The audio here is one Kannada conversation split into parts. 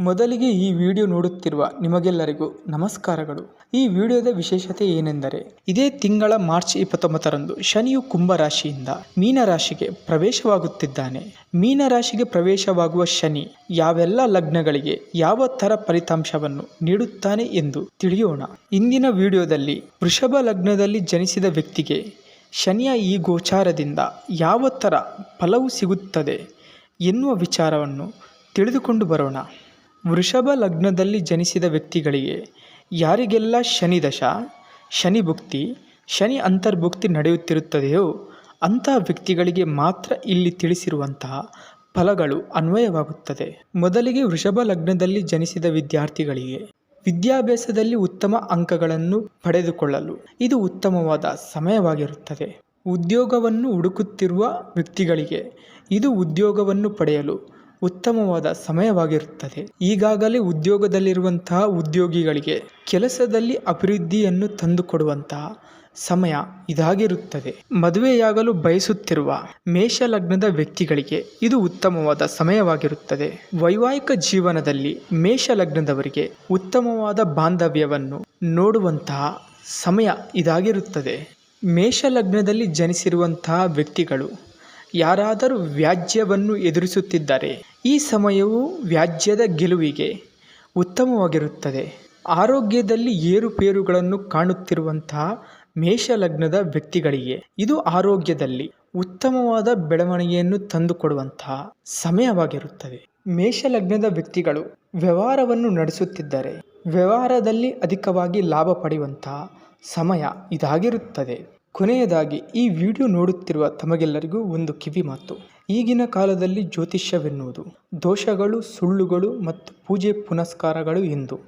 ಮೊದಲಿಗೆ ಈ ವಿಡಿಯೋ ನೋಡುತ್ತಿರುವ ನಿಮಗೆಲ್ಲರಿಗೂ ನಮಸ್ಕಾರಗಳು. ಈ ವಿಡಿಯೋದ ವಿಶೇಷತೆ ಏನೆಂದರೆ, ಇದೇ ತಿಂಗಳ ಮಾರ್ಚ್ ಇಪ್ಪತ್ತೊಂಬತ್ತರಂದು ಶನಿಯು ಕುಂಭ ಮೀನರಾಶಿಗೆ ಮೀನ ರಾಶಿಗೆ ಪ್ರವೇಶವಾಗುತ್ತಿದ್ದಾನೆ. ಮೀನರಾಶಿಗೆ ಪ್ರವೇಶವಾಗುವ ಶನಿ ಯಾವೆಲ್ಲ ಲಗ್ನಗಳಿಗೆ ಯಾವ ಥರ ಫಲಿತಾಂಶವನ್ನು ನೀಡುತ್ತಾನೆ ಎಂದು ತಿಳಿಯೋಣ. ಇಂದಿನ ವಿಡಿಯೋದಲ್ಲಿ ವೃಷಭ ಲಗ್ನದಲ್ಲಿ ಜನಿಸಿದ ವ್ಯಕ್ತಿಗೆ ಶನಿಯ ಈ ಗೋಚಾರದಿಂದ ಯಾವ ಥರ ಫಲವು ಸಿಗುತ್ತದೆ ಎನ್ನುವ ವಿಚಾರವನ್ನು ತಿಳಿದುಕೊಂಡು ಬರೋಣ. ವೃಷಭ ಲಗ್ನದಲ್ಲಿ ಜನಿಸಿದ ವ್ಯಕ್ತಿಗಳಿಗೆ ಯಾರಿಗೆಲ್ಲ ಶನಿ ದಶ, ಶನಿ ಭುಕ್ತಿ, ಶನಿ ಅಂತರ್ಭುಕ್ತಿ ನಡೆಯುತ್ತಿರುತ್ತದೆಯೋ ಅಂತಹ ವ್ಯಕ್ತಿಗಳಿಗೆ ಮಾತ್ರ ಇಲ್ಲಿ ತಿಳಿಸಿರುವಂತಹ ಫಲಗಳು ಅನ್ವಯವಾಗುತ್ತದೆ. ಮೊದಲಿಗೆ ವೃಷಭ ಲಗ್ನದಲ್ಲಿ ಜನಿಸಿದ ವಿದ್ಯಾರ್ಥಿಗಳಿಗೆ ವಿದ್ಯಾಭ್ಯಾಸದಲ್ಲಿ ಉತ್ತಮ ಅಂಕಗಳನ್ನು ಪಡೆದುಕೊಳ್ಳಲು ಇದು ಉತ್ತಮವಾದ ಸಮಯವಾಗಿರುತ್ತದೆ. ಉದ್ಯೋಗವನ್ನು ಹುಡುಕುತ್ತಿರುವ ವ್ಯಕ್ತಿಗಳಿಗೆ ಇದು ಉದ್ಯೋಗವನ್ನು ಪಡೆಯಲು ಉತ್ತಮವಾದ ಸಮಯವಾಗಿರುತ್ತದೆ. ಈಗಾಗಲೇ ಉದ್ಯೋಗದಲ್ಲಿರುವಂತಹ ಉದ್ಯೋಗಿಗಳಿಗೆ ಕೆಲಸದಲ್ಲಿ ಅಭಿವೃದ್ಧಿಯನ್ನು ತಂದುಕೊಡುವಂತಹ ಸಮಯ ಇದಾಗಿರುತ್ತದೆ. ಮದುವೆಯಾಗಲು ಬಯಸುತ್ತಿರುವ ಮೇಷ ಲಗ್ನದ ವ್ಯಕ್ತಿಗಳಿಗೆ ಇದು ಉತ್ತಮವಾದ ಸಮಯವಾಗಿರುತ್ತದೆ. ವೈವಾಹಿಕ ಜೀವನದಲ್ಲಿ ಮೇಷ ಲಗ್ನದವರಿಗೆ ಉತ್ತಮವಾದ ಬಾಂಧವ್ಯವನ್ನು ನೋಡುವಂತಹ ಸಮಯ ಇದಾಗಿರುತ್ತದೆ. ಮೇಷ ಲಗ್ನದಲ್ಲಿ ಜನಿಸಿರುವಂತಹ ವ್ಯಕ್ತಿಗಳು ಯಾರಾದರೂ ವ್ಯಾಜ್ಯವನ್ನು ಎದುರಿಸುತ್ತಿದ್ದರೆ ಈ ಸಮಯವು ವ್ಯಾಜ್ಯದ ಗೆಲುವಿಗೆ ಉತ್ತಮವಾಗಿರುತ್ತದೆ. ಆರೋಗ್ಯದಲ್ಲಿ ಏರುಪೇರುಗಳನ್ನು ಕಾಣುತ್ತಿರುವಂತಹ ಮೇಷ ಲಗ್ನದ ವ್ಯಕ್ತಿಗಳಿಗೆ ಇದು ಆರೋಗ್ಯದಲ್ಲಿ ಉತ್ತಮವಾದ ಬೆಳವಣಿಗೆಯನ್ನು ತಂದುಕೊಡುವಂತಹ ಸಮಯವಾಗಿರುತ್ತದೆ. ಮೇಷ ಲಗ್ನದ ವ್ಯಕ್ತಿಗಳು ವ್ಯವಹಾರವನ್ನು ನಡೆಸುತ್ತಿದ್ದರೆ ವ್ಯವಹಾರದಲ್ಲಿ ಅಧಿಕವಾಗಿ ಲಾಭ ಪಡೆಯುವಂತಹ ಸಮಯ ಇದಾಗಿರುತ್ತದೆ. ಕೊನೆಯದಾಗಿ, ಈ ವಿಡಿಯೋ ನೋಡುತ್ತಿರುವ ತಮಗೆಲ್ಲರಿಗೂ ಒಂದು ಕಿವಿ ಮಾತು. ಈಗಿನ ಕಾಲದಲ್ಲಿ ಜ್ಯೋತಿಷ್ಯವೆನ್ನುವುದು. ದೋಷಗಳು, ಸುಳ್ಳುಗಳು ಮತ್ತು ಪೂಜೆ ಪುನಸ್ಕಾರಗಳು ಎಂದು.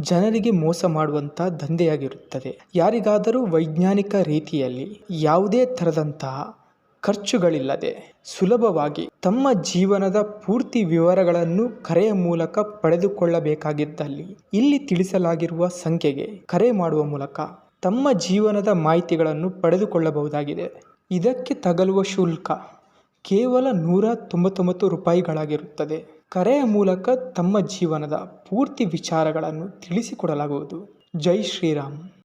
ಜನರಿಗೆ ಮೋಸ ಮಾಡುವಂಥ ದಂಧೆಯಾಗಿರುತ್ತದೆ. ಯಾರಿಗಾದರೂ ವೈಜ್ಞಾನಿಕ ರೀತಿಯಲ್ಲಿ ಯಾವುದೇ ಥರದಂತಹ ಖರ್ಚುಗಳಿಲ್ಲದೆ ಸುಲಭವಾಗಿ ತಮ್ಮ ಜೀವನದ ಪೂರ್ತಿ ವಿವರಗಳನ್ನು ಕರೆಯ ಮೂಲಕ ಪಡೆದುಕೊಳ್ಳಬೇಕಾಗಿದ್ದಲ್ಲಿ, ಇಲ್ಲಿ ತಿಳಿಸಲಾಗಿರುವ ಸಂಖ್ಯೆಗೆ ಕರೆ ಮಾಡುವ ಮೂಲಕ ತಮ್ಮ ಜೀವನದ ಮಾಹಿತಿಗಳನ್ನು ಪಡೆದುಕೊಳ್ಳಬಹುದಾಗಿದೆ. ಇದಕ್ಕೆ ತಗಲುವ ಶುಲ್ಕ ಕೇವಲ ನೂರ ತೊಂಬತ್ತೊಂಬತ್ತು ರೂಪಾಯಿಗಳಾಗಿರುತ್ತದೆ. ಕರೆಯ ಮೂಲಕ ತಮ್ಮ ಜೀವನದ ಪೂರ್ತಿ ವಿಚಾರಗಳನ್ನು ತಿಳಿಸಿಕೊಡಲಾಗುವುದು. ಜೈ ಶ್ರೀರಾಮ್.